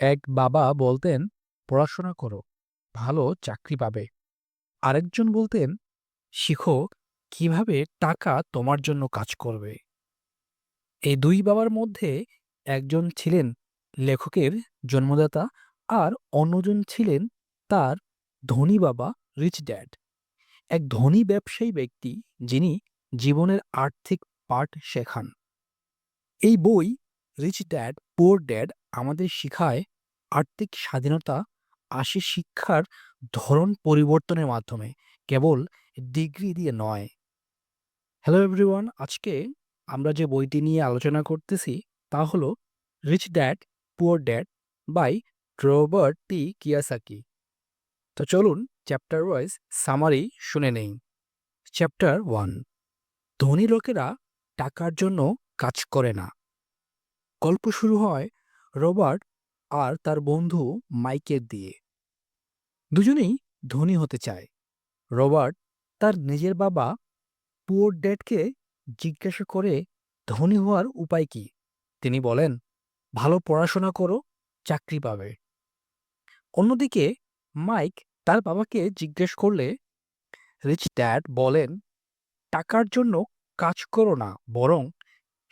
এক বাবা বলতেন, পড়াশোনা করো, ভালো চাকরি পাবে। আরেকজন বলতেন, শিখো কীভাবে টাকা তোমার জন্য কাজ করবে। এই দুই বাবার মধ্যে একজন ছিলেন লেখকের জন্মদাতা আর অন্যজন ছিলেন তার ধনী বাবা রিচ ড্যাড। এক ধনী ব্যবসায়ী ব্যক্তি যিনি জীবনের আর্থিক পাঠ শেখান। এই বই রিচ ড্যাড পোর ড্যাড আমাদের শিখায় আর্থিক স্বাধীনতা আসে শিক্ষার ধরন পরিবর্তনের মাধ্যমে, কেবল ডিগ্রি দিয়ে নয়। হ্যালো এভরিওয়ান আজকে আমরা যে বইটি নিয়ে আলোচনা করতেছি তা হলো rich dad poor dad by Robert T Kiyosaki তো চলুন চ্যাপ্টার ওয়াইজ সামারি শুনে নেই। চ্যাপ্টার ওয়ান ধনী লোকেরা টাকার জন্য কাজ করে না। গল্প শুরু হয় রবার্ট আর তার বন্ধু মাইকের দিয়ে। দুজনেই ধনী হতে চায়। রবার্ট তার নিজের বাবা পুয়ার ড্যাডকে জিজ্ঞাসা করে ধনী হওয়ার উপায় কি? তিনি বলেন, ভালো পড়াশোনা করো, চাকরি পাবে। অন্যদিকে মাইক তার বাবাকে জিজ্ঞেস করলে, রিচ ড্যাড বলেন, টাকার জন্য কাজ করো না, বরং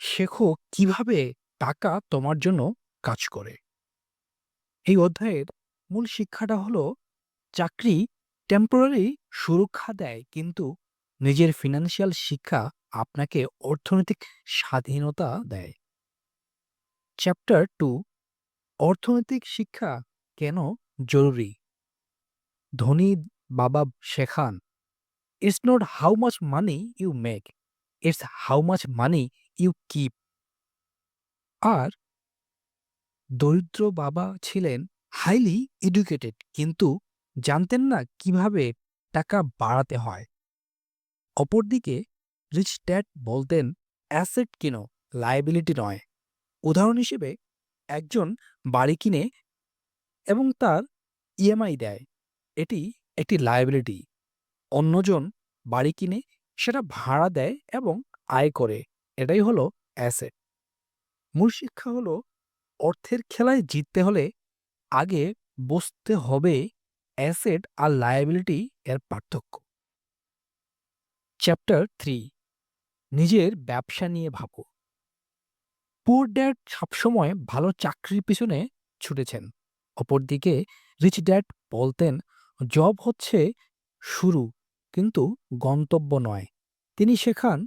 শেখো কীভাবে টাকা তোমার জন্য কাজ করে। এই অধ্যায়ের মূল শিক্ষাটা হলো, চাকরি টেম্পোরারি সুরক্ষা দেয়, কিন্তু নিজের ফিনান্সিয়াল শিক্ষা আপনাকে অর্থনৈতিক স্বাধীনতা দেয়। চ্যাপ্টার টু অর্থনৈতিক শিক্ষা কেন জরুরি? ধনী বাবা শেখান it's not how much money you make it's how much money you keep আর দরিদ্র বাবা ছিলেন হাইলি এডুকেটেড কিন্তু জানতেন না কীভাবে টাকা বাড়াতে হয়। অপরদিকে রিচ ড্যাড বলতেন অ্যাসেট কিনো লাইবিলিটি নয়। উদাহরণ হিসেবে, একজন বাড়ি কিনে এবং তার ইএমআই দেয়। এটি একটি লাইবিলিটি অন্যজন বাড়ি কিনে, সেটা ভাড়া দেয় এবং আয় করে। এটাই হলো অ্যাসেট মূল শিক্ষা হলো অর্থের খেলায় জিততে হলে আগে বসতে হবে অ্যাসেট আর লায়াবিলিটি এর পার্থক্য। চ্যাপ্টার থ্রি, নিজের ব্যবসা নিয়ে ভাবো। পুর ড্যাড সবসময় ভালো চাকরির পিছনে ছুটেছেন। অপরদিকে রিচ ড্যাড বলতেন, জব হচ্ছে শুরু, কিন্তু গন্তব্য নয়। তিনি শেখান,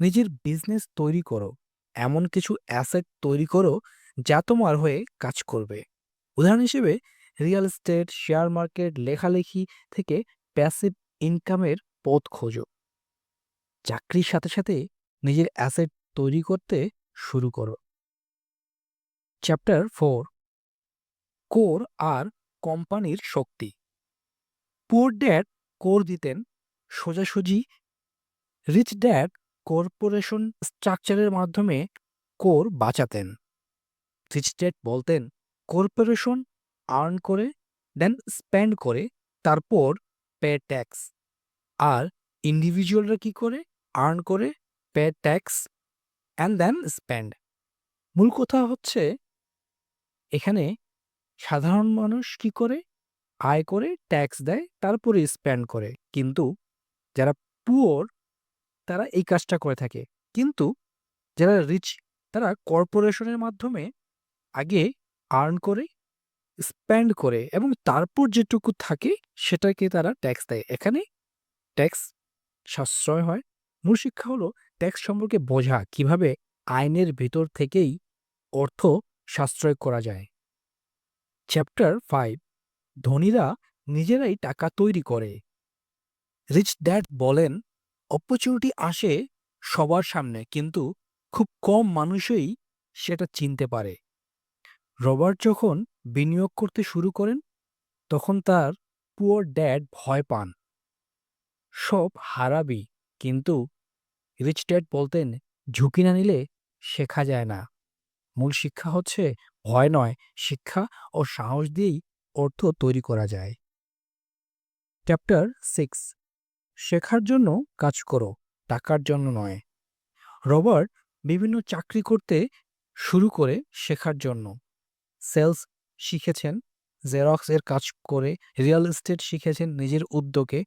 নিজের বিজনেস তৈরি করো, এমন কিছু অ্যাসেট তৈরি করো যা তোমার হয়ে কাজ করবে। উদাহরণ হিসেবে রিয়েল এস্টেট শেয়ার মার্কেট লেখালেখি থেকে প্যাসিভ ইনকামের পথ খোঁজো। চাকরির সাথে সাথে নিজের অ্যাসেট তৈরি করতে শুরু করো। চ্যাপ্টার ফোর কোর আর কোম্পানির শক্তি। পুর ড্যাড কোর দিতেন, সোজাসুজি। রিচ ড্যাড কর্পোরেশন স্ট্রাকচারের মাধ্যমে কোর বাঁচাতেন। ড্যাড বলতেন কর্পোরেশন আর্ন করে, দেন স্পেন্ড করে, তারপর পে ট্যাক্স। আর ইন্ডিভিজুয়ালরা কি করে? আর্ন করে, pay tax, and then spend. মূল কথা হচ্ছে এখানে সাধারণ মানুষ কি করে? আয় করে, ট্যাক্স দেয়, তারপরে স্পেন্ড করে। কিন্তু যারা পুয়োর, তারা এই কাজটা করে থাকে। কিন্তু যারা রিচ, তারা কর্পোরেশনের মাধ্যমে আগে আর্ন করে স্পেন্ড করে এবং তারপর যেটুকু থাকে সেটাকে তারা ট্যাক্স দেয়। এখানে ট্যাক্স সাশ্রয় হয়। মূল শিক্ষা হলো ট্যাক্স সম্পর্কে বোঝা, কীভাবে আইনের ভেতর থেকেই অর্থ সাশ্রয় করা যায়। চ্যাপ্টার ফাইভ ধনীরা নিজেরাই টাকা তৈরি করে। রিচ ড্যাড বলেন অপরচুনিটি আসে সবার সামনে, কিন্তু খুব কম মানুষই সেটা চিনতে পারে। রবার্ট যখন বিনিয়োগ করতে শুরু করেন, তখন তার পুয়ার ড্যাড ভয় পান। সব হারাবি, কিন্তু রিচ ড্যাড বলতেন, ঝুঁকি না নিলে শেখা যায় না। মূল শিক্ষা হচ্ছে, ভয় নয়, শিক্ষা ও সাহস দিয়েই অর্থ তৈরি করা যায়। চ্যাপ্টার সিক্স, শেখার জন্য কাজ করো, টাকার জন্য নয়। রবার্ট বিভিন্ন চাকরি করতে শুরু করে শেখার জন্য। সেলস শিখেছেন জেরক্সের কাজ করে, রিয়েল এস্টেট শিখেছেন নিজের উদ্যোগে।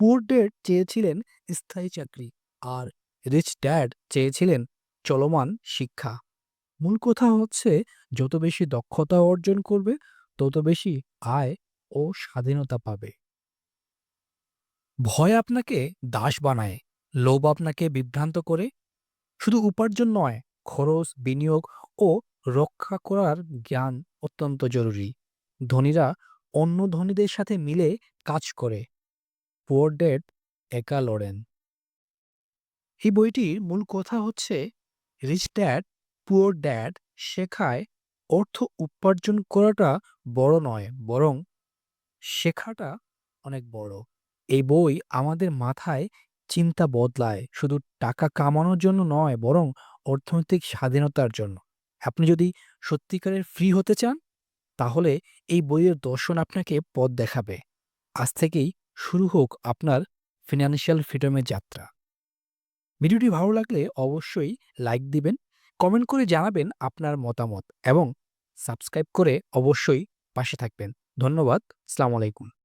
পুর ডেড চেয়েছিলেন স্থায়ী চাকরি আর রিচ ড্যাড চেয়েছিলেন চলমান শিক্ষা। মূল কথা হচ্ছে যত বেশি দক্ষতা অর্জন করবে তত বেশি আয় ও স্বাধীনতা পাবে। ভয় আপনাকে দাস বানায়, লোভ আপনাকে বিভ্রান্ত করে। শুধু উপার্জন নয়, খরচ, বিনিয়োগ ও রক্ষা করার জ্ঞান অত্যন্ত জরুরি। ধনীরা অন্য ধনীদের সাথে মিলে কাজ করে। পুয়ার ড্যাড একা লড়েন। এই বইটির মূল কথা হচ্ছে, রিচ ড্যাড, পুয়ার ড্যাড শেখায় অর্থ উপার্জন করাটা বড় নয়, বরং শেখাটা অনেক বড়। এই বই আমাদের মাথায় চিন্তা বদলায়, শুধু টাকা কামানোর জন্য নয়, বরং অর্থনৈতিক স্বাধীনতার জন্য। আপনি যদি সত্যিকারের ফ্রি হতে চান তাহলে এই বইয়ের দর্শন আপনাকে পথ দেখাবে। আজ থেকেই শুরু হোক আপনার ফিনান্সিয়াল ফ্রিডমের যাত্রা। ভিডিওটি ভালো লাগলে অবশ্যই লাইক দিবেন, কমেন্ট করে জানাবেন আপনার মতামত এবং সাবস্ক্রাইব করে অবশ্যই পাশে থাকবেন। ধন্যবাদ। আসসালামু আলাইকুম।